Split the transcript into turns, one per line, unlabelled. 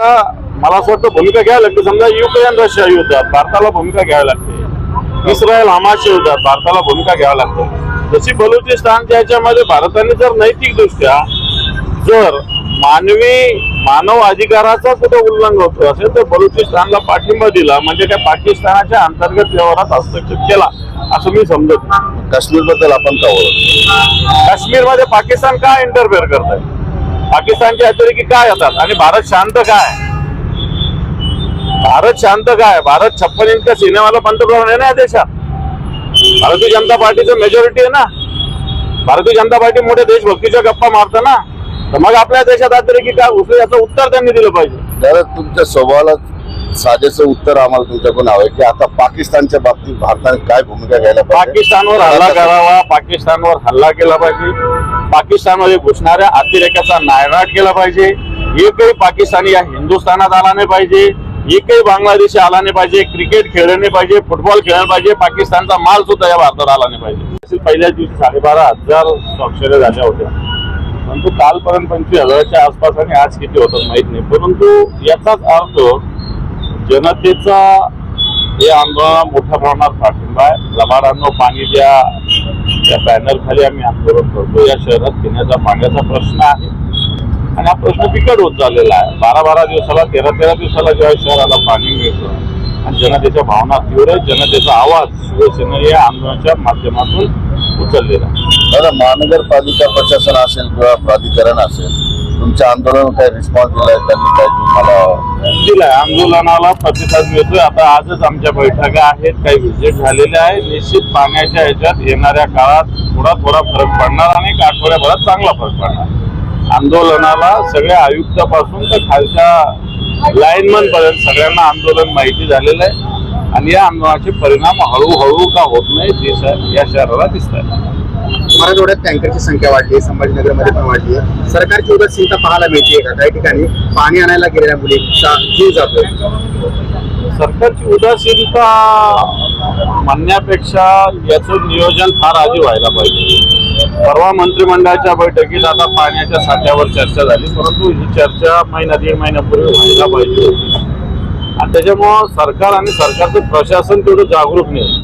मला असं वाटतं भूमिका घ्यावी लागते. समजा युक्रेन रशिया युद्धात भारताला भूमिका घ्यावी लागते. इस्रायल हमासच्या युद्धात भारताला भूमिका घ्यावी लागते. जशी बलुचिस्तानच्या याच्यामध्ये भारताने जर नैतिक दृष्ट्या जर मानवी मानव अधिकाराचा कुठं उल्लंघन होत असेल तर बलुचिस्तानला पाठिंबा दिला म्हणजे काय पाकिस्तानाच्या अंतर्गत व्यवहारात हस्तक्षेप केला असं मी समजत.
काश्मीरबद्दल आपण का ओळख
काश्मीरमध्ये पाकिस्तान का इंटरफेअर करत आहे पाकिस्तानच्या अतिरेकी काय होतात? आणि भारत शांत काय? भारत शांत काय? भारत छप्पन इंच सिनेमाला पंतप्रधान आहे ना या देशात? भारतीय जनता पार्टीचं मेजॉरिटी आहे ना? भारतीय जनता पार्टी मोठ्या देशभक्तीच्या गप्पा मारतं ना? तर मग आपल्या देशात अतिरेकी काय? घुसले याचं उत्तर त्यांनी दिलं पाहिजे.
जरा तुमच्या स्वभावाला साजेचं उत्तर आम्हाला तुमच्याकडून हवंय की आता पाकिस्तानच्या बाबतीत भारताने काय भूमिका घ्यायला पाहिजे?
पाकिस्तानवर हल्ला करावा पाकिस्तानवर हल्ला केला पाहिजे. पाकिस्तानमध्ये घुसणाऱ्या अतिरेक्याचा नायनाट केला पाहिजे. एकही पाकिस्तानी या हिंदुस्थानात आला नाही पाहिजे. एकही बांगलादेशी आला नाही पाहिजे. क्रिकेट खेळलं नाही पाहिजे. फुटबॉल खेळलं पाहिजे. पाकिस्तानचा माल सुद्धा या भारतात आला नाही पाहिजे. पहिल्याच दिवशी साडेबारा हजार स्वाक्षऱ्या झाल्या होत्या. परंतु कालपर्यंत पंचवीस हजाराच्या आसपास आणि आज किती होतात माहीत नाही. परंतु याचाच अर्थ जनतेचा हे आंदोलन मोठ्या प्रमाणात पाठिंबा आहे. लबाडांनो पाणी द्या. त्या बॅनर खाली आम्ही आंदोलन करतो या शहरात पिण्याचा पाण्याचा प्रश्न आहे. आणि हा प्रश्न बिकट होत चाललेला आहे. बारा बारा दिवसाला तेरा तेरा दिवसाला जेव्हा शहराला पाणी मिळतं आणि जनतेच्या भावना तीव्र जनतेचा आवाज शिवसेना या आंदोलनाच्या माध्यमातून उचललेला आहे.
दादा महानगरपालिका प्रशासन असेल किंवा प्राधिकरण असेल तुमच्या आंदोलन काय रिस्पॉन्स दिलाय त्यांनी काय तुम्हाला?
दिलाय. आंदोलनाला प्रतिसाद मिळतोय. आता आजच आमच्या बैठका आहेत. काही व्हिजिट झालेले आहे निश्चित पाण्याच्या ह्याच्यात येणाऱ्या काळात थोडा थोडा फरक पडणार आणि एक आठवड्याभरात चांगला फरक पडणार. आंदोलनाला सगळ्या आयुक्तापासून तर खालच्या लाईनमन पर्यंत सगळ्यांना आंदोलन माहिती झालेलं आहे. आणि या आंदोलनाचे परिणाम हळूहळू का होत नाही दिस या शहराला दिसत आहेत
मराठवाड्यात टँकरची संख्या वाढली आहे संभाजीनगरमध्ये पण वाढली आहे. सरकारची उदासीनता पाहायला मिळते का काही ठिकाणी. पाणी आणायला गेलेल्या मुलींचा जीव जातोय.
सरकारची उदासीनता म्हणण्यापेक्षा याचं नियोजन फार आधी व्हायला पाहिजे. परवा मंत्रिमंडळाच्या बैठकीत आता पाण्याच्या साठ्यावर चर्चा झाली परंतु ही चर्चा महिना दीड महिन्यापूर्वी व्हायला पाहिजे होती. आणि त्याच्यामुळं सरकार आणि सरकारचं प्रशासन तेवढं जागरूक नाही.